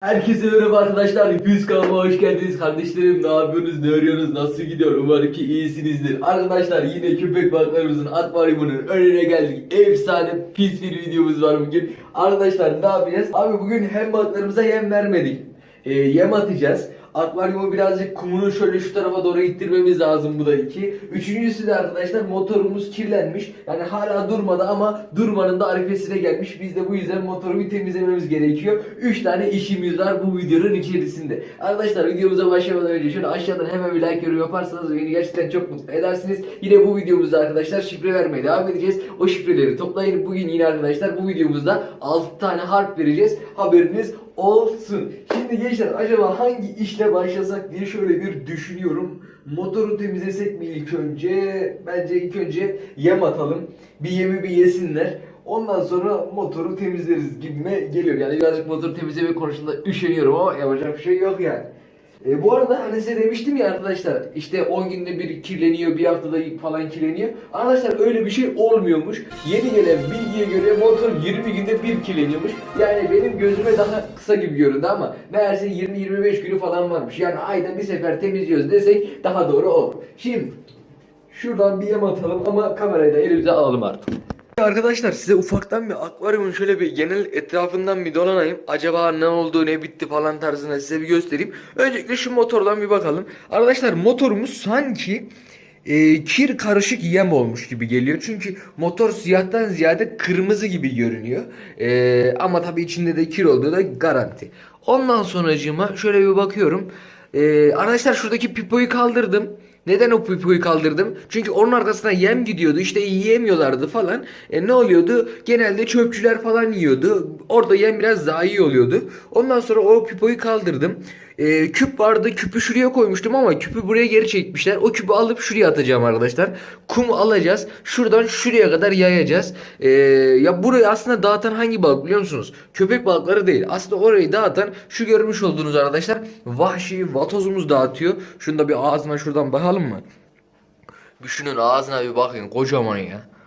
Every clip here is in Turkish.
Herkese merhaba arkadaşlar. Hepiniz kanalıma hoş geldiniz kardeşlerim. Ne yapıyorsunuz, ne arıyorsunuz, nasıl gidiyor? Umarım ki iyisinizdir. Arkadaşlar yine köpek balıklarımızın akvaryumunun önüne geldik. Efsane pis bir videomuz var bugün. Arkadaşlar ne yapacağız? Abi bugün hem balıklarımıza yem vermedik. Ee, yem atacağız. Akvaryumu birazcık kumunu şöyle şu tarafa doğru ittirmemiz lazım bu da iki. Üçüncüsü de arkadaşlar motorumuz kirlenmiş. Yani hala durmadı ama durmanın da arifesine gelmiş. Biz de bu yüzden motoru bir temizlememiz gerekiyor. Üç tane işimiz var bu videonun içerisinde. Arkadaşlar videomuza başlamadan önce şöyle aşağıdan hemen bir like yorum yaparsanız beni gerçekten çok mutlu edersiniz. Yine bu videomuzda arkadaşlar şifre vermeye devam edeceğiz. O şifreleri toplayın. Bugün yine arkadaşlar bu videomuzda 6 tane harf vereceğiz. Haberiniz olsun. Şimdi gençler acaba hangi işle başlasak diye şöyle bir düşünüyorum. Motoru temizlesek mi ilk önce? Bence ilk önce yem atalım. Bir yemi bir yesinler. Ondan sonra motoru temizleriz gibime geliyor. Yani birazcık motoru temizleme konusunda üşeniyorum ama yapacak bir şey yok yani. E, bu arada hani size demiştim ya arkadaşlar işte 10 günde bir kirleniyor bir haftada falan kirleniyor. Arkadaşlar öyle bir şey olmuyormuş. Yeni gelen bilgiye göre motor 20 günde bir kirleniyormuş. Yani benim gözüme daha kısa gibi göründü ama meğerse 20-25 günü falan varmış. Yani ayda bir sefer temizliyoruz desek daha doğru olur. Şimdi şuradan bir yem atalım ama kamerayı da elimize alalım artık. Arkadaşlar size ufaktan bir akvaryumun şöyle bir genel etrafından bir dolanayım. Acaba ne oldu ne bitti falan tarzında size bir göstereyim. Öncelikle şu motordan bir bakalım. Arkadaşlar motorumuz sanki e, kir karışık yem olmuş gibi geliyor. Çünkü motor siyahtan ziyade kırmızı gibi görünüyor. E, ama tabii içinde de kir olduğu da garanti. Ondan sonracığıma şöyle bir bakıyorum. E, arkadaşlar şuradaki pipoyu kaldırdım. Neden o pipoyu kaldırdım? Çünkü onun arkasına yem gidiyordu. İşte yiyemiyorlardı falan. E ne oluyordu? Genelde çöpçüler falan yiyordu. Orada yem biraz daha iyi oluyordu. Ondan sonra o pipoyu kaldırdım. E, küp vardı. Küpü şuraya koymuştum ama küpü buraya geri çekmişler. O küpü alıp şuraya atacağım arkadaşlar. Kum alacağız. Şuradan şuraya kadar yayacağız. E, ya burayı aslında dağıtan hangi balık biliyor musunuz? Köpek balıkları değil. Aslında orayı dağıtan şu görmüş olduğunuz arkadaşlar vahşi vatozumuz dağıtıyor. Şunu da bir ağzına şuradan bakalım mı? Bir şunun ağzına bir bakın kocaman ya.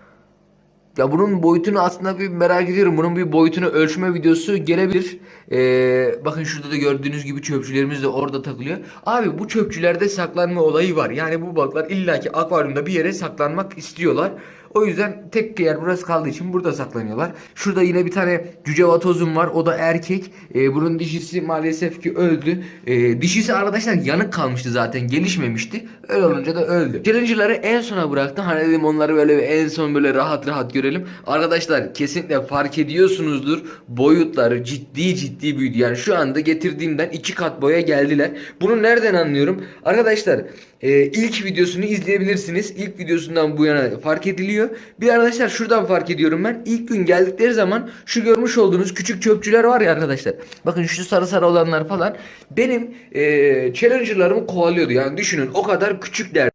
Ya bunun boyutunu aslında bir merak ediyorum. Bunun bir boyutunu ölçme videosu gelebilir. Ee, bakın şurada da gördüğünüz gibi çöpçülerimiz de orada takılıyor. Abi bu çöpçülerde saklanma olayı var. Yani bu balıklar illaki akvaryumda bir yere saklanmak istiyorlar. O yüzden tek yer burası kaldığı için burada saklanıyorlar. Şurada yine bir tane cüce vatozum var. O da erkek. Ee, bunun dişisi maalesef ki öldü. Ee, dişisi arkadaşlar yanık kalmıştı zaten. Gelişmemişti. Öyle olunca da öldü. Challenger'ları en sona bıraktım. Hani dedim onları böyle bir en son böyle rahat rahat görelim. Arkadaşlar kesinlikle fark ediyorsunuzdur. Boyutları ciddi ciddi büyüdü. Yani şu anda getirdiğimden iki kat boya geldiler. Bunu nereden anlıyorum? Arkadaşlar e, ilk videosunu izleyebilirsiniz. İlk videosundan bu yana fark ediliyor. Bir arkadaşlar şuradan fark ediyorum ben. İlk gün geldikleri zaman şu görmüş olduğunuz küçük çöpçüler var ya arkadaşlar. Bakın şu sarı sarı olanlar falan. Benim e, challenger'larımı kovalıyordu. Yani düşünün o kadar küçükler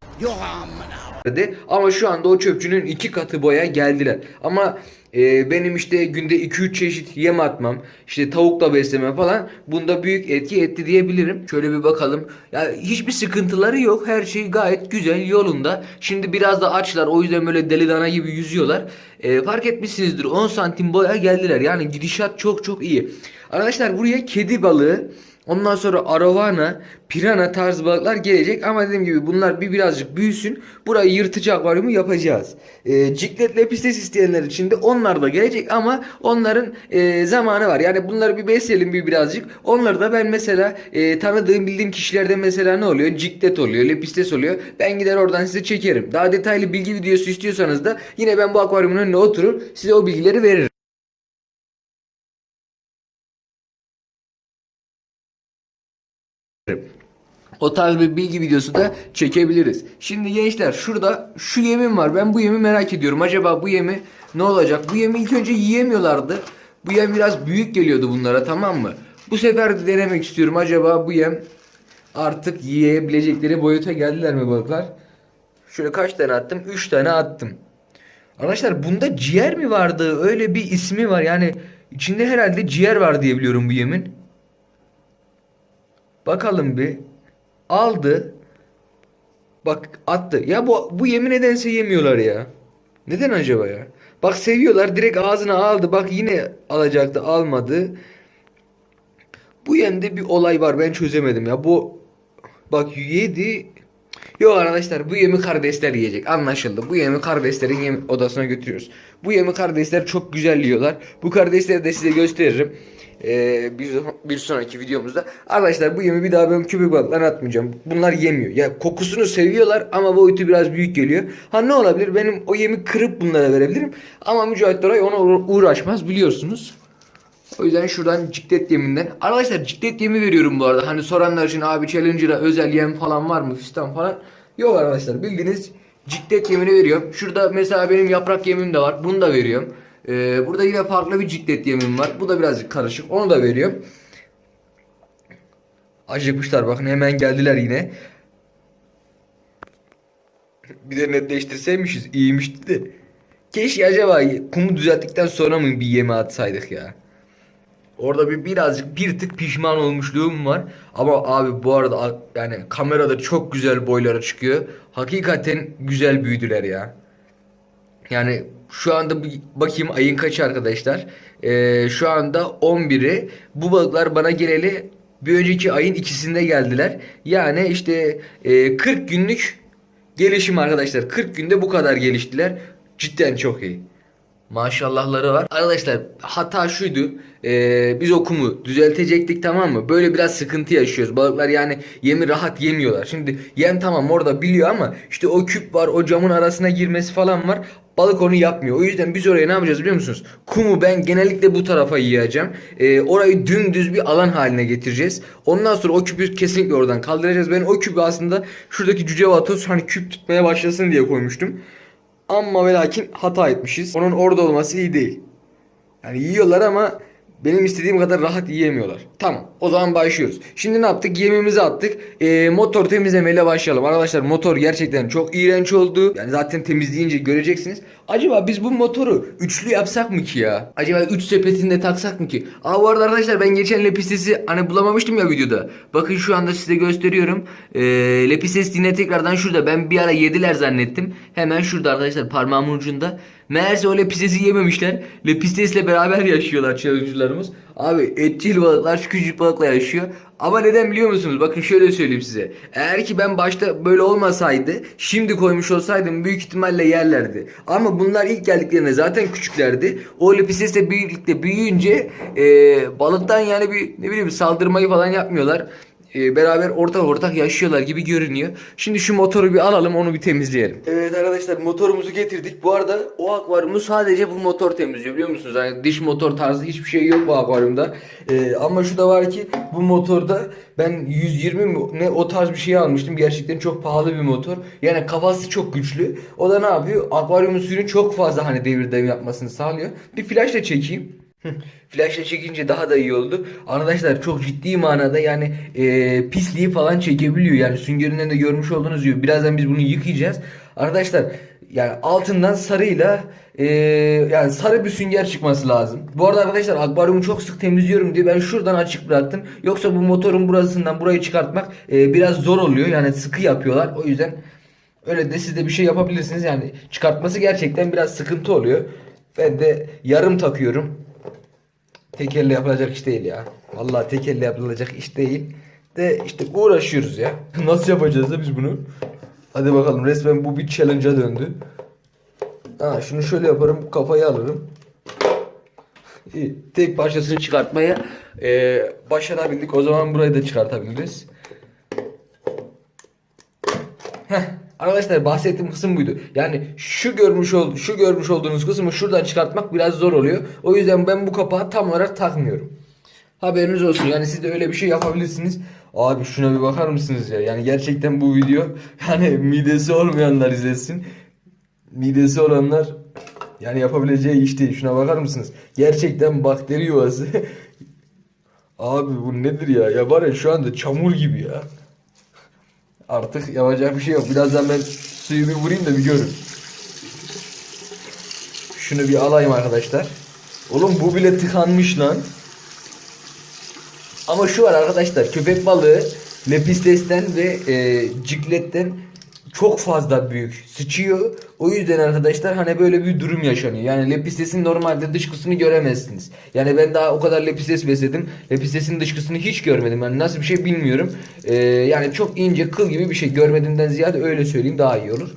verdi. Ama şu anda o çöpçünün iki katı boya geldiler. Ama e, benim işte günde 2-3 çeşit yem atmam, işte tavukla besleme falan bunda büyük etki etti diyebilirim. Şöyle bir bakalım. Ya hiçbir sıkıntıları yok. Her şey gayet güzel yolunda. Şimdi biraz da açlar. O yüzden böyle deli dana gibi yüzüyorlar. E, fark etmişsinizdir 10 santim boya geldiler. Yani gidişat çok çok iyi. Arkadaşlar buraya kedi balığı Ondan sonra arovana, pirana tarzı balıklar gelecek ama dediğim gibi bunlar bir birazcık büyüsün. Burayı yırtıcı akvaryumu yapacağız. E, ciklet lepistes isteyenler için de onlar da gelecek ama onların e, zamanı var. Yani bunları bir besleyelim bir birazcık. Onları da ben mesela e, tanıdığım bildiğim kişilerde mesela ne oluyor? Ciklet oluyor, lepistes oluyor. Ben gider oradan size çekerim. Daha detaylı bilgi videosu istiyorsanız da yine ben bu akvaryumun önüne oturur size o bilgileri veririm. O tarz bir bilgi videosu da çekebiliriz. Şimdi gençler şurada şu yemim var. Ben bu yemi merak ediyorum. Acaba bu yemi ne olacak? Bu yemi ilk önce yiyemiyorlardı. Bu yem biraz büyük geliyordu bunlara tamam mı? Bu sefer de denemek istiyorum. Acaba bu yem artık yiyebilecekleri boyuta geldiler mi balıklar? Şöyle kaç tane attım? 3 tane attım. Arkadaşlar bunda ciğer mi vardı? Öyle bir ismi var. Yani içinde herhalde ciğer var diye biliyorum bu yemin. Bakalım bir. Aldı. Bak attı. Ya bu bu yemin nedense yemiyorlar ya. Neden acaba ya? Bak seviyorlar direkt ağzına aldı. Bak yine alacaktı almadı. Bu yemde bir olay var ben çözemedim ya. Bu bak yedi Yok arkadaşlar bu yemi kardeşler yiyecek anlaşıldı. Bu yemi kardeşlerin yem odasına götürüyoruz. Bu yemi kardeşler çok güzel yiyorlar. Bu kardeşleri de size gösteririm. Ee, bir, bir sonraki videomuzda. Arkadaşlar bu yemi bir daha ben köpek balıklarına atmayacağım. Bunlar yemiyor. Ya kokusunu seviyorlar ama boyutu biraz büyük geliyor. Ha ne olabilir? Benim o yemi kırıp bunlara verebilirim. Ama Mücahit Doray ona uğra- uğraşmaz biliyorsunuz. O yüzden şuradan ciklet yeminden. Arkadaşlar ciklet yemi veriyorum bu arada. Hani soranlar için abi Challenger'a özel yem falan var mı? Fistan falan. Yok arkadaşlar bildiğiniz ciklet yemini veriyorum. Şurada mesela benim yaprak yemim de var. Bunu da veriyorum. Ee, burada yine farklı bir ciklet yemim var. Bu da birazcık karışık. Onu da veriyorum. Acıkmışlar bakın hemen geldiler yine. Bir de netleştirseymişiz iyiymişti de. Keşke acaba kumu düzelttikten sonra mı bir yeme atsaydık ya. Orada bir birazcık bir tık pişman olmuşluğum var. Ama abi bu arada yani kamerada çok güzel boylara çıkıyor. Hakikaten güzel büyüdüler ya. Yani şu anda bakayım ayın kaçı arkadaşlar. Ee, şu anda 11'i. Bu balıklar bana geleli bir önceki ayın ikisinde geldiler. Yani işte e, 40 günlük gelişim arkadaşlar. 40 günde bu kadar geliştiler. Cidden çok iyi. Maşallahları var. Arkadaşlar hata şuydu. Ee, biz okumu düzeltecektik tamam mı? Böyle biraz sıkıntı yaşıyoruz. Balıklar yani yemi rahat yemiyorlar. Şimdi yem tamam orada biliyor ama işte o küp var o camın arasına girmesi falan var. Balık onu yapmıyor. O yüzden biz oraya ne yapacağız biliyor musunuz? Kumu ben genellikle bu tarafa yiyeceğim. Ee, orayı dümdüz bir alan haline getireceğiz. Ondan sonra o küpü kesinlikle oradan kaldıracağız. Ben o küpü aslında şuradaki cüce vatoz hani küp tutmaya başlasın diye koymuştum. Ama ve lakin hata etmişiz. Onun orada olması iyi değil. Yani yiyorlar ama benim istediğim kadar rahat yiyemiyorlar. Tamam o zaman başlıyoruz. Şimdi ne yaptık? Yemimizi attık. Ee, motor temizlemeyle başlayalım. Arkadaşlar motor gerçekten çok iğrenç oldu. Yani zaten temizleyince göreceksiniz. Acaba biz bu motoru üçlü yapsak mı ki ya? Acaba üç sepetinde taksak mı ki? Aa bu arada arkadaşlar ben geçen lepistesi hani bulamamıştım ya videoda. Bakın şu anda size gösteriyorum. Ee, lepistes yine tekrardan şurada. Ben bir ara yediler zannettim. Hemen şurada arkadaşlar parmağımın ucunda. Meğerse o lepistesi yememişler. Lepistesle beraber yaşıyorlar challenger'larımız. Abi etçil balıklar şu küçük balıkla yaşıyor. Ama neden biliyor musunuz? Bakın şöyle söyleyeyim size. Eğer ki ben başta böyle olmasaydı, şimdi koymuş olsaydım büyük ihtimalle yerlerdi. Ama bunlar ilk geldiklerinde zaten küçüklerdi. O lepistesle birlikte büyüyünce e, balıktan yani bir ne bileyim saldırmayı falan yapmıyorlar. E, beraber ortak ortak yaşıyorlar gibi görünüyor. Şimdi şu motoru bir alalım onu bir temizleyelim. Evet arkadaşlar motorumuzu getirdik. Bu arada o akvaryumu sadece bu motor temizliyor biliyor musunuz? Yani diş motor tarzı hiçbir şey yok bu akvaryumda. E, ama şu da var ki bu motorda ben 120 mi ne o tarz bir şey almıştım. Gerçekten çok pahalı bir motor. Yani kafası çok güçlü. O da ne yapıyor? Akvaryumun suyunu çok fazla hani devir daim yapmasını sağlıyor. Bir flaşla çekeyim. Flaşla çekince daha da iyi oldu. Arkadaşlar çok ciddi manada yani e, pisliği falan çekebiliyor. Yani süngerinden de görmüş olduğunuz gibi. Birazdan biz bunu yıkayacağız. Arkadaşlar yani altından sarıyla e, yani sarı bir sünger çıkması lazım. Bu arada arkadaşlar akvaryumu çok sık temizliyorum diye ben şuradan açık bıraktım. Yoksa bu motorun burasından burayı çıkartmak e, biraz zor oluyor. Yani sıkı yapıyorlar. O yüzden öyle de siz de bir şey yapabilirsiniz. Yani çıkartması gerçekten biraz sıkıntı oluyor. Ben de yarım takıyorum. Tek elle yapılacak iş değil ya. Vallahi tek elle yapılacak iş değil. De işte uğraşıyoruz ya. Nasıl yapacağız da biz bunu? Hadi bakalım resmen bu bir challenge'a döndü. Ha şunu şöyle yaparım kafayı alırım. İyi. Tek parçasını çıkartmaya e, başarabildik. O zaman burayı da çıkartabiliriz. Heh, arkadaşlar bahsettiğim kısım buydu. Yani şu görmüş ol, şu görmüş olduğunuz kısmı şuradan çıkartmak biraz zor oluyor. O yüzden ben bu kapağı tam olarak takmıyorum. Haberiniz olsun. Yani siz de öyle bir şey yapabilirsiniz. Abi şuna bir bakar mısınız ya? Yani gerçekten bu video yani midesi olmayanlar izlesin. Midesi olanlar yani yapabileceği iş değil. Şuna bakar mısınız? Gerçekten bakteri yuvası. Abi bu nedir ya? Ya var ya şu anda çamur gibi ya. Artık yapacak bir şey yok. Birazdan ben suyu bir vurayım da bir görün. Şunu bir alayım arkadaşlar. Oğlum bu bile tıkanmış lan. Ama şu var arkadaşlar köpek balığı lepistes'ten ve e, cikletten çok fazla büyük sıçıyor. O yüzden arkadaşlar hani böyle bir durum yaşanıyor. Yani lepistesin normalde dışkısını göremezsiniz. Yani ben daha o kadar lepistes besledim. Lepistesin dışkısını hiç görmedim. Yani nasıl bir şey bilmiyorum. Ee, yani çok ince kıl gibi bir şey. Görmediğimden ziyade öyle söyleyeyim daha iyi olur.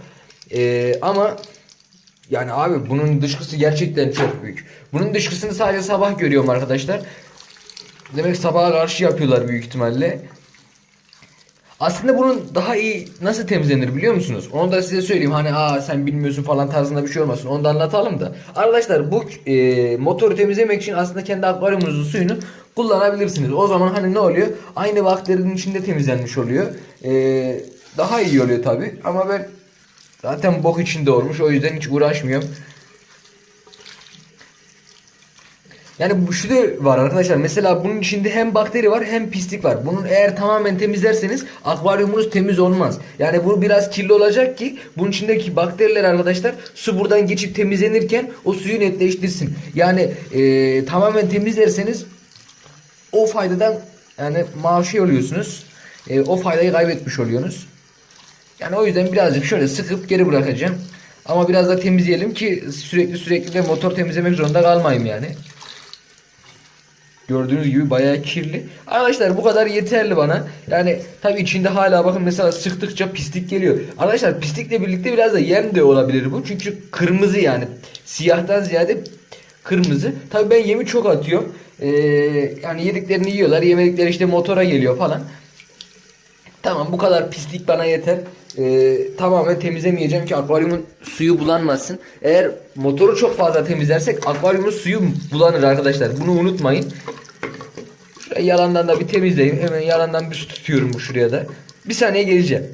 Ee, ama yani abi bunun dışkısı gerçekten çok büyük. Bunun dışkısını sadece sabah görüyorum arkadaşlar. Demek sabaha karşı yapıyorlar büyük ihtimalle. Aslında bunun daha iyi nasıl temizlenir biliyor musunuz? Onu da size söyleyeyim. Hani aa sen bilmiyorsun falan tarzında bir şey olmasın. Onu da anlatalım da. Arkadaşlar bu e, motoru temizlemek için aslında kendi akvaryumunuzun suyunu kullanabilirsiniz. O zaman hani ne oluyor? Aynı bakterinin içinde temizlenmiş oluyor. E, daha iyi oluyor tabi. Ama ben zaten bok içinde olmuş. O yüzden hiç uğraşmıyorum. Yani bu şu da var arkadaşlar. Mesela bunun içinde hem bakteri var hem pislik var. Bunun eğer tamamen temizlerseniz akvaryumunuz temiz olmaz. Yani bu biraz kirli olacak ki bunun içindeki bakteriler arkadaşlar su buradan geçip temizlenirken o suyu netleştirsin. Yani e, tamamen temizlerseniz o faydadan yani maaşı oluyorsunuz. E, o faydayı kaybetmiş oluyorsunuz. Yani o yüzden birazcık şöyle sıkıp geri bırakacağım. Ama biraz da temizleyelim ki sürekli sürekli de motor temizlemek zorunda kalmayayım yani. Gördüğünüz gibi bayağı kirli. Arkadaşlar bu kadar yeterli bana. Yani tabii içinde hala bakın mesela sıktıkça pislik geliyor. Arkadaşlar pislikle birlikte biraz da yem de olabilir bu. Çünkü kırmızı yani. Siyahtan ziyade kırmızı. Tabii ben yemi çok atıyorum. Ee, yani yediklerini yiyorlar. Yemedikleri işte motora geliyor falan. Tamam bu kadar pislik bana yeter. Ee, tamamen temizlemeyeceğim ki akvaryumun suyu bulanmasın. Eğer motoru çok fazla temizlersek akvaryumun suyu bulanır arkadaşlar. Bunu unutmayın. Şuraya yalandan da bir temizleyeyim. Hemen yalandan bir su tutuyorum bu şuraya da. Bir saniye geleceğim.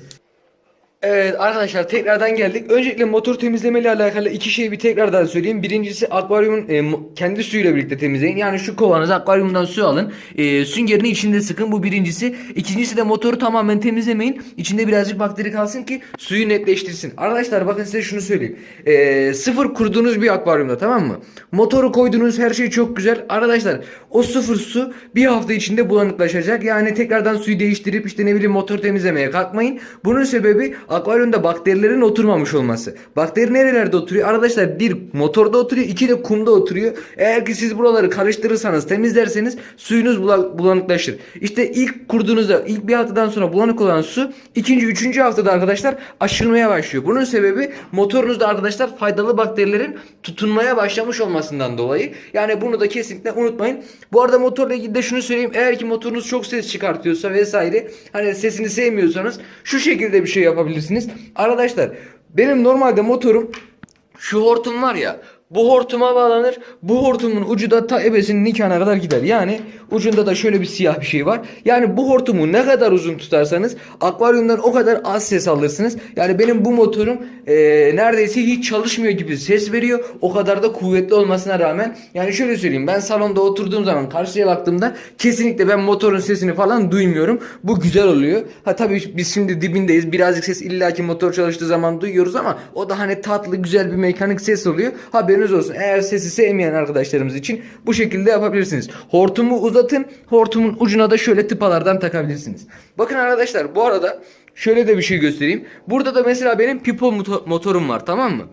Evet arkadaşlar tekrardan geldik. Öncelikle motor temizleme ile alakalı iki şeyi bir tekrardan söyleyeyim. Birincisi akvaryumun e, kendi suyuyla birlikte temizleyin. Yani şu kovanıza akvaryumdan su alın. E, süngerini içinde sıkın. Bu birincisi. İkincisi de motoru tamamen temizlemeyin. İçinde birazcık bakteri kalsın ki suyu netleştirsin. Arkadaşlar bakın size şunu söyleyeyim. E, sıfır kurduğunuz bir akvaryumda tamam mı? Motoru koydunuz her şey çok güzel. Arkadaşlar o sıfır su bir hafta içinde bulanıklaşacak. Yani tekrardan suyu değiştirip işte ne bileyim motor temizlemeye kalkmayın. Bunun sebebi akvaryumda bakterilerin oturmamış olması. Bakteri nerelerde oturuyor? Arkadaşlar bir motorda oturuyor, iki de kumda oturuyor. Eğer ki siz buraları karıştırırsanız, temizlerseniz suyunuz bula- bulanıklaşır. İşte ilk kurduğunuzda, ilk bir haftadan sonra bulanık olan su ikinci, üçüncü haftada arkadaşlar aşılmaya başlıyor. Bunun sebebi motorunuzda arkadaşlar faydalı bakterilerin tutunmaya başlamış olmasından dolayı. Yani bunu da kesinlikle unutmayın. Bu arada motorla ilgili de şunu söyleyeyim. Eğer ki motorunuz çok ses çıkartıyorsa vesaire hani sesini sevmiyorsanız şu şekilde bir şey yapabilirsiniz. Arkadaşlar benim normalde motorum şu hortum var ya bu hortuma bağlanır. Bu hortumun ucu da ta ebesinin nikahına kadar gider. Yani ucunda da şöyle bir siyah bir şey var. Yani bu hortumu ne kadar uzun tutarsanız akvaryumdan o kadar az ses alırsınız. Yani benim bu motorum eee, neredeyse hiç çalışmıyor gibi ses veriyor. O kadar da kuvvetli olmasına rağmen. Yani şöyle söyleyeyim ben salonda oturduğum zaman karşıya baktığımda kesinlikle ben motorun sesini falan duymuyorum. Bu güzel oluyor. Ha tabii biz şimdi dibindeyiz. Birazcık ses illaki motor çalıştığı zaman duyuyoruz ama o da hani tatlı güzel bir mekanik ses oluyor. Haberiniz olsun. Eğer sesi sevmeyen arkadaşlarımız için bu şekilde yapabilirsiniz. Hortumu uzatın. Hortumun ucuna da şöyle tıpalardan takabilirsiniz. Bakın arkadaşlar bu arada şöyle de bir şey göstereyim. Burada da mesela benim pipo moto- motorum var tamam mı?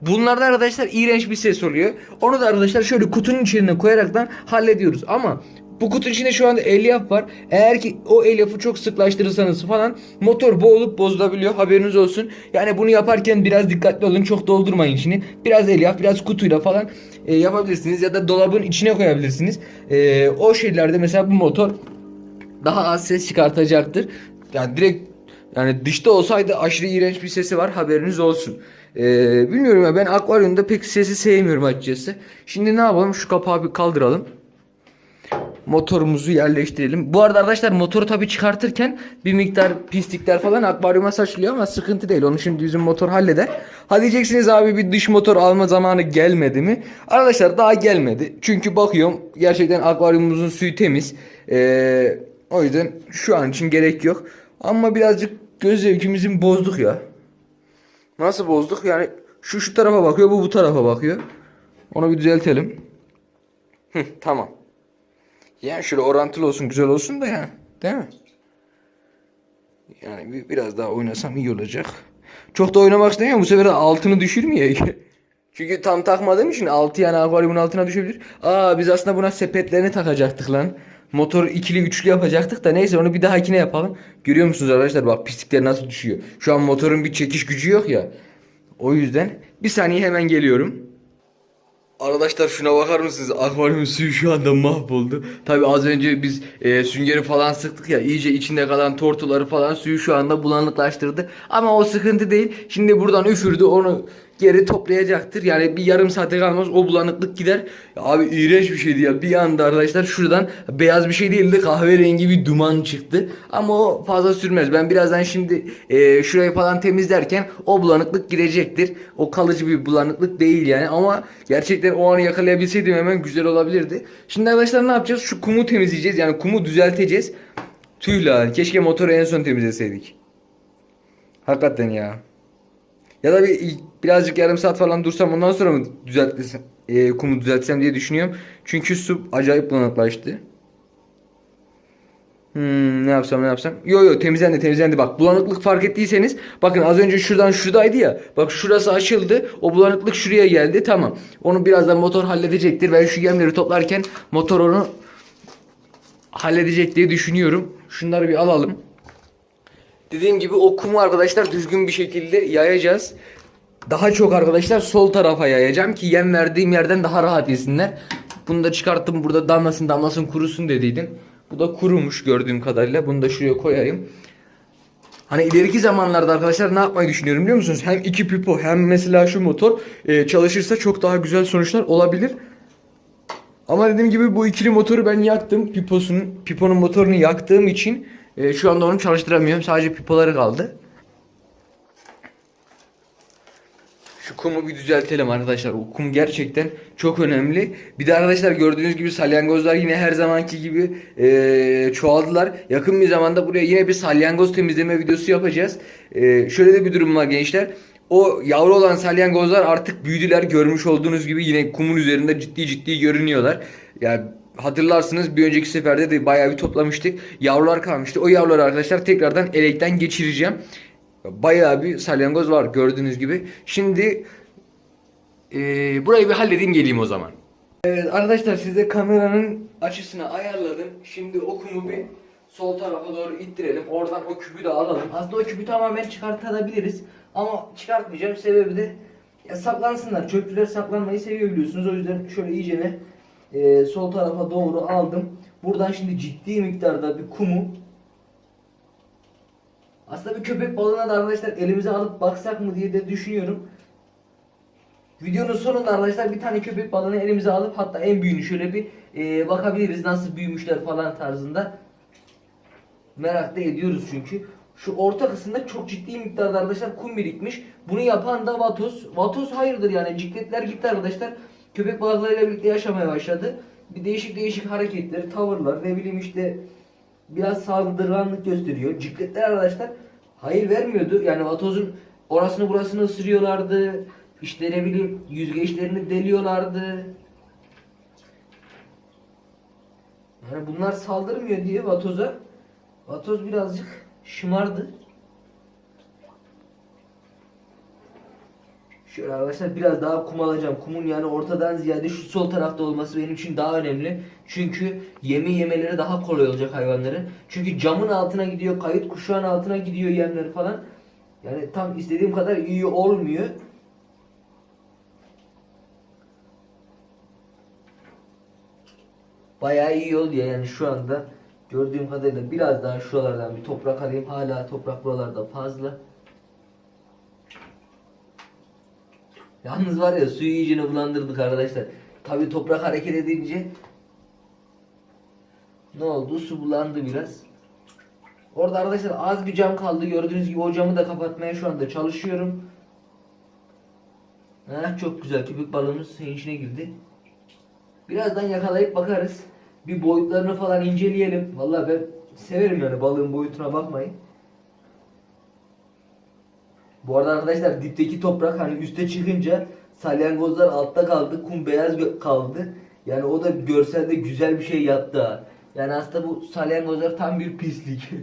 Bunlarda arkadaşlar iğrenç bir ses oluyor. Onu da arkadaşlar şöyle kutunun içine koyaraktan hallediyoruz. Ama bu kutu içinde şu anda elyaf var. Eğer ki o elyafı çok sıklaştırırsanız falan motor boğulup bozulabiliyor. Haberiniz olsun. Yani bunu yaparken biraz dikkatli olun. Çok doldurmayın içini. Biraz elyaf, biraz kutuyla falan e, yapabilirsiniz. Ya da dolabın içine koyabilirsiniz. E, o şeylerde mesela bu motor daha az ses çıkartacaktır. Yani direkt yani dışta olsaydı aşırı iğrenç bir sesi var haberiniz olsun. Ee, bilmiyorum ya ben akvaryumda pek sesi sevmiyorum açıkçası. Şimdi ne yapalım şu kapağı bir kaldıralım. Motorumuzu yerleştirelim. Bu arada arkadaşlar motoru tabii çıkartırken bir miktar pislikler falan akvaryuma saçılıyor ama sıkıntı değil. Onu şimdi bizim motor halleder. Ha diyeceksiniz abi bir dış motor alma zamanı gelmedi mi? Arkadaşlar daha gelmedi. Çünkü bakıyorum gerçekten akvaryumumuzun suyu temiz. Ee, o yüzden şu an için gerek yok. Ama birazcık göz zevkimizi bozduk ya. Nasıl bozduk? Yani şu şu tarafa bakıyor, bu bu tarafa bakıyor. Onu bir düzeltelim. Hı, tamam. Yani şöyle orantılı olsun, güzel olsun da yani. Değil mi? Yani bir, biraz daha oynasam iyi olacak. Çok da oynamak istemiyorum. Bu sefer de altını düşürmüyor. Çünkü tam takmadığım için altı yani akvaryumun altına düşebilir. Aa biz aslında buna sepetlerini takacaktık lan. Motor ikili üçlü yapacaktık da neyse onu bir dahakine yapalım. Görüyor musunuz arkadaşlar bak pislikler nasıl düşüyor. Şu an motorun bir çekiş gücü yok ya. O yüzden bir saniye hemen geliyorum. Arkadaşlar şuna bakar mısınız? Akvaryumun suyu şu anda mahvoldu. Tabi az önce biz e, süngeri falan sıktık ya iyice içinde kalan tortuları falan suyu şu anda bulanıklaştırdı. Ama o sıkıntı değil. Şimdi buradan üfürdü onu geri toplayacaktır. Yani bir yarım saate kalmaz o bulanıklık gider. Ya abi iğrenç bir şeydi ya. Bir anda arkadaşlar şuradan beyaz bir şey değildi kahverengi bir duman çıktı. Ama o fazla sürmez. Ben birazdan şimdi e, şurayı falan temizlerken o bulanıklık girecektir. O kalıcı bir bulanıklık değil yani ama gerçekten o anı yakalayabilseydim hemen güzel olabilirdi. Şimdi arkadaşlar ne yapacağız? Şu kumu temizleyeceğiz. Yani kumu düzelteceğiz. Tüh lan keşke motoru en son temizleseydik. Hakikaten ya. Ya da bir birazcık yarım saat falan dursam ondan sonra mı düzeltsem, e, kumu düzeltsem diye düşünüyorum. Çünkü su acayip bulanıklaştı. Hmm, ne yapsam ne yapsam. Yo yo temizlendi temizlendi. Bak bulanıklık fark ettiyseniz bakın az önce şuradan şuradaydı ya. Bak şurası açıldı. O bulanıklık şuraya geldi. Tamam. Onu birazdan motor halledecektir. Ben şu yemleri toplarken motor onu halledecek diye düşünüyorum. Şunları bir alalım. Dediğim gibi o kumu arkadaşlar düzgün bir şekilde yayacağız. Daha çok arkadaşlar sol tarafa yayacağım ki yem verdiğim yerden daha rahat yesinler. Bunu da çıkarttım burada damlasın damlasın kurusun dediydim. Bu da kurumuş gördüğüm kadarıyla. Bunu da şuraya koyayım. Hani ileriki zamanlarda arkadaşlar ne yapmayı düşünüyorum biliyor musunuz? Hem iki pipo hem mesela şu motor e, çalışırsa çok daha güzel sonuçlar olabilir. Ama dediğim gibi bu ikili motoru ben yaktım. Piposunun, piponun motorunu yaktığım için e, şu anda onu çalıştıramıyorum. Sadece pipoları kaldı. Şu kumu bir düzeltelim arkadaşlar. O kum gerçekten çok önemli. Bir de arkadaşlar gördüğünüz gibi salyangozlar yine her zamanki gibi e, çoğaldılar. Yakın bir zamanda buraya yine bir salyangoz temizleme videosu yapacağız. E, şöyle de bir durum var gençler. O yavru olan salyangozlar artık büyüdüler. Görmüş olduğunuz gibi yine kumun üzerinde ciddi ciddi görünüyorlar. Yani hatırlarsınız bir önceki seferde de bayağı bir toplamıştık. Yavrular kalmıştı. O yavruları arkadaşlar tekrardan elekten geçireceğim. Bayağı bir salyangoz var gördüğünüz gibi. Şimdi eee, burayı bir halledeyim geleyim o zaman. Evet arkadaşlar size kameranın açısını ayarladım. Şimdi o kumu bir sol tarafa doğru ittirelim. Oradan o küpü de alalım. Aslında o küpü tamamen çıkartabiliriz. Ama çıkartmayacağım. Sebebi de ya saklansınlar. Çöpçüler saklanmayı seviyor biliyorsunuz. O yüzden şöyle iyicene eee, sol tarafa doğru aldım. Buradan şimdi ciddi miktarda bir kumu aslında bir köpek balığına da arkadaşlar elimize alıp baksak mı diye de düşünüyorum. Videonun sonunda arkadaşlar bir tane köpek balığını elimize alıp hatta en büyüğünü şöyle bir e, bakabiliriz nasıl büyümüşler falan tarzında. Merak da ediyoruz çünkü. Şu orta kısımda çok ciddi miktarda arkadaşlar kum birikmiş. Bunu yapan da Vatos. Vatos hayırdır yani cikletler gitti arkadaşlar. Köpek balıklarıyla birlikte yaşamaya başladı. Bir değişik değişik hareketler, tavırlar ne bileyim işte biraz saldırganlık gösteriyor. Cikletler arkadaşlar hayır vermiyordu. Yani vatozun orasını burasını ısırıyorlardı. İşte ne bileyim yüzgeçlerini deliyorlardı. Yani bunlar saldırmıyor diye vatoza vatoz birazcık şımardı. Şöyle arkadaşlar biraz daha kum alacağım. Kumun yani ortadan ziyade şu sol tarafta olması benim için daha önemli. Çünkü yemi yemeleri daha kolay olacak hayvanların. Çünkü camın altına gidiyor, kayıt kuşağın altına gidiyor yemleri falan. Yani tam istediğim kadar iyi olmuyor. Bayağı iyi oluyor yani şu anda. Gördüğüm kadarıyla biraz daha şuralardan bir toprak alayım. Hala toprak buralarda fazla. Yalnız var ya suyu iyicene bulandırdık arkadaşlar. Tabi toprak hareket edince ne oldu? Su bulandı biraz. Orada arkadaşlar az bir cam kaldı. Gördüğünüz gibi o camı da kapatmaya şu anda çalışıyorum. Heh, çok güzel. Köpek balığımız suyun içine girdi. Birazdan yakalayıp bakarız. Bir boyutlarını falan inceleyelim. Vallahi ben severim yani balığın boyutuna bakmayın. Bu arada arkadaşlar dipteki toprak hani üste çıkınca salyangozlar altta kaldı, kum beyaz kaldı. Yani o da görselde güzel bir şey yaptı. Yani aslında bu salyangozlar tam bir pislik.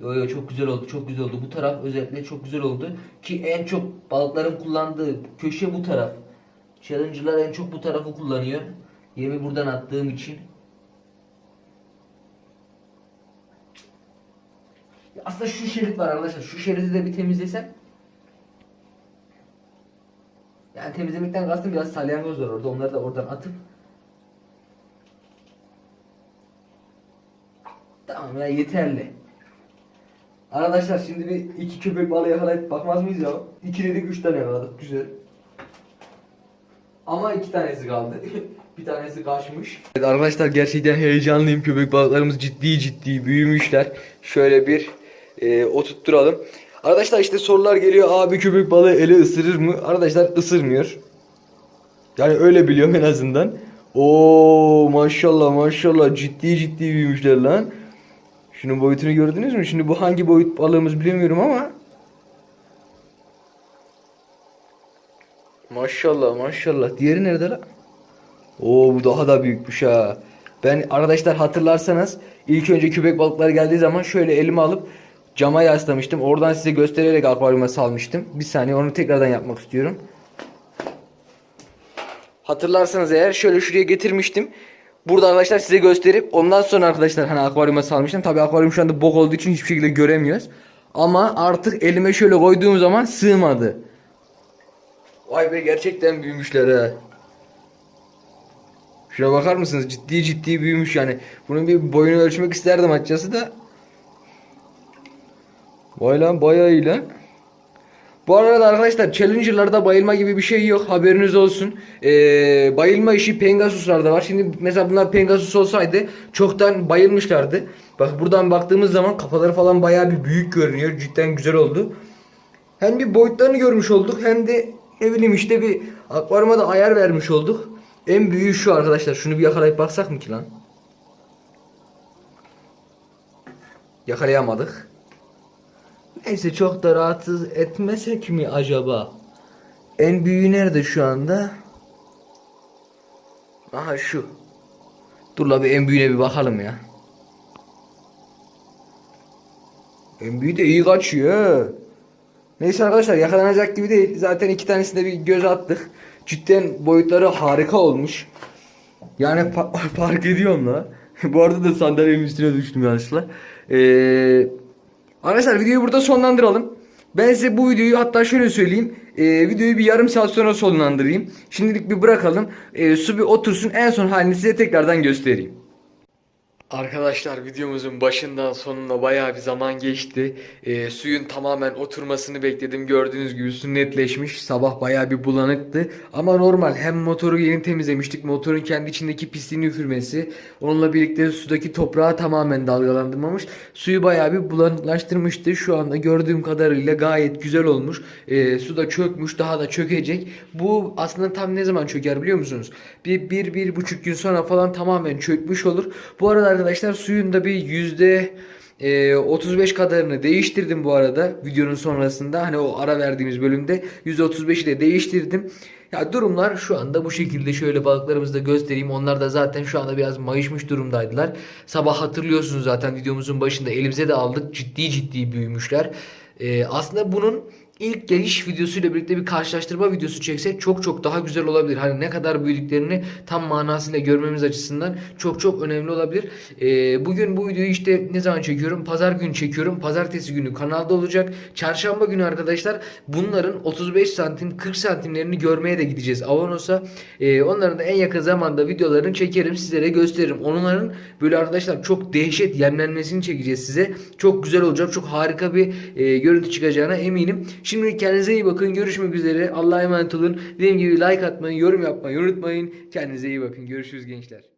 Yo yo çok güzel oldu çok güzel oldu. Bu taraf özellikle çok güzel oldu. Ki en çok balıkların kullandığı köşe bu taraf. Challenger'lar en çok bu tarafı kullanıyor. Yemi buradan attığım için. Aslında şu şerit var arkadaşlar. Şu şeridi de bir temizlesem. Yani temizlemekten kastım biraz salyangoz var orada. Onları da oradan atıp Tamam ya yeterli. Arkadaşlar şimdi bir iki köpek balığı yakalayıp bakmaz mıyız ya? İki dedik üç tane yakaladık güzel. Ama iki tanesi kaldı. bir tanesi kaçmış. Evet arkadaşlar gerçekten heyecanlıyım. Köpek balıklarımız ciddi ciddi büyümüşler. Şöyle bir e, oturtturalım. Arkadaşlar işte sorular geliyor. Abi köpek balığı ele ısırır mı? Arkadaşlar ısırmıyor. Yani öyle biliyorum en azından. Oo maşallah maşallah ciddi ciddi büyümüşler lan. Şunun boyutunu gördünüz mü? Şimdi bu hangi boyut balığımız bilemiyorum ama. Maşallah maşallah. Diğeri nerede lan? Oo bu daha da büyükmüş ha. Ben arkadaşlar hatırlarsanız ilk önce köpek balıkları geldiği zaman şöyle elime alıp cama yaslamıştım. Oradan size göstererek akvaryuma salmıştım. Bir saniye onu tekrardan yapmak istiyorum. Hatırlarsanız eğer şöyle şuraya getirmiştim. Burada arkadaşlar size gösterip ondan sonra arkadaşlar hani akvaryuma salmıştım. Tabi akvaryum şu anda bok olduğu için hiçbir şekilde göremiyoruz. Ama artık elime şöyle koyduğum zaman sığmadı. Vay be gerçekten büyümüşler ha. Şuna bakar mısınız? Ciddi ciddi büyümüş yani. Bunun bir boyunu ölçmek isterdim açıkçası da. Vay lan bayağı iyi lan. Bu arada arkadaşlar Challenger'larda bayılma gibi bir şey yok. Haberiniz olsun. Ee, bayılma işi Pegasus'larda var. Şimdi mesela bunlar Pegasus olsaydı çoktan bayılmışlardı. Bak buradan baktığımız zaman kafaları falan bayağı bir büyük görünüyor. Cidden güzel oldu. Hem bir boyutlarını görmüş olduk hem de ne bileyim işte bir akvaryuma da ayar vermiş olduk. En büyüğü şu arkadaşlar. Şunu bir yakalayıp baksak mı ki lan? Yakalayamadık. Neyse çok da rahatsız etmesek mi acaba? En büyüğü nerede şu anda? Aha şu. Dur la bir en büyüğüne bir bakalım ya. En büyüğü de iyi kaçıyor. Neyse arkadaşlar yakalanacak gibi değil. Zaten iki tanesinde bir göz attık. Cidden boyutları harika olmuş. Yani fa- fark ediyorum la. Bu arada da sandalyenin üstüne düştüm yanlışlıkla. Ee, arkadaşlar videoyu burada sonlandıralım. Ben size bu videoyu hatta şöyle söyleyeyim. Ee, videoyu bir yarım saat sonra sonlandırayım. Şimdilik bir bırakalım. Ee, su bir otursun. En son halini size tekrardan göstereyim. Arkadaşlar videomuzun başından sonuna bayağı bir zaman geçti. Ee, suyun tamamen oturmasını bekledim. Gördüğünüz gibi su netleşmiş. Sabah bayağı bir bulanıktı. Ama normal. Hem motoru yeni temizlemiştik. Motorun kendi içindeki pisliğin üfürmesi. Onunla birlikte sudaki toprağı tamamen dalgalandırmamış. Suyu bayağı bir bulanıklaştırmıştı. Şu anda gördüğüm kadarıyla gayet güzel olmuş. Ee, su da çökmüş. Daha da çökecek. Bu aslında tam ne zaman çöker biliyor musunuz? Bir, bir, bir buçuk gün sonra falan tamamen çökmüş olur. Bu arada arkadaşlar suyun da bir yüzde e, 35 kadarını değiştirdim bu arada videonun sonrasında hani o ara verdiğimiz bölümde %35'i de değiştirdim. Ya durumlar şu anda bu şekilde şöyle balıklarımızı da göstereyim. Onlar da zaten şu anda biraz mayışmış durumdaydılar. Sabah hatırlıyorsunuz zaten videomuzun başında elimize de aldık. Ciddi ciddi büyümüşler. E, aslında bunun ilk geliş videosuyla birlikte bir karşılaştırma videosu çeksek çok çok daha güzel olabilir. Hani ne kadar büyüdüklerini tam manasıyla görmemiz açısından çok çok önemli olabilir. Ee, bugün bu videoyu işte ne zaman çekiyorum? Pazar günü çekiyorum. Pazartesi günü kanalda olacak. Çarşamba günü arkadaşlar bunların 35 santim 40 santimlerini görmeye de gideceğiz Avanos'a. Ee, onların da en yakın zamanda videolarını çekerim sizlere gösteririm. Onların böyle arkadaşlar çok dehşet yemlenmesini çekeceğiz size. Çok güzel olacak. Çok harika bir e, görüntü çıkacağına eminim. Şimdi kendinize iyi bakın. Görüşmek üzere. Allah'a emanet olun. Dediğim gibi like atmayı, yorum yapmayı unutmayın. Kendinize iyi bakın. Görüşürüz gençler.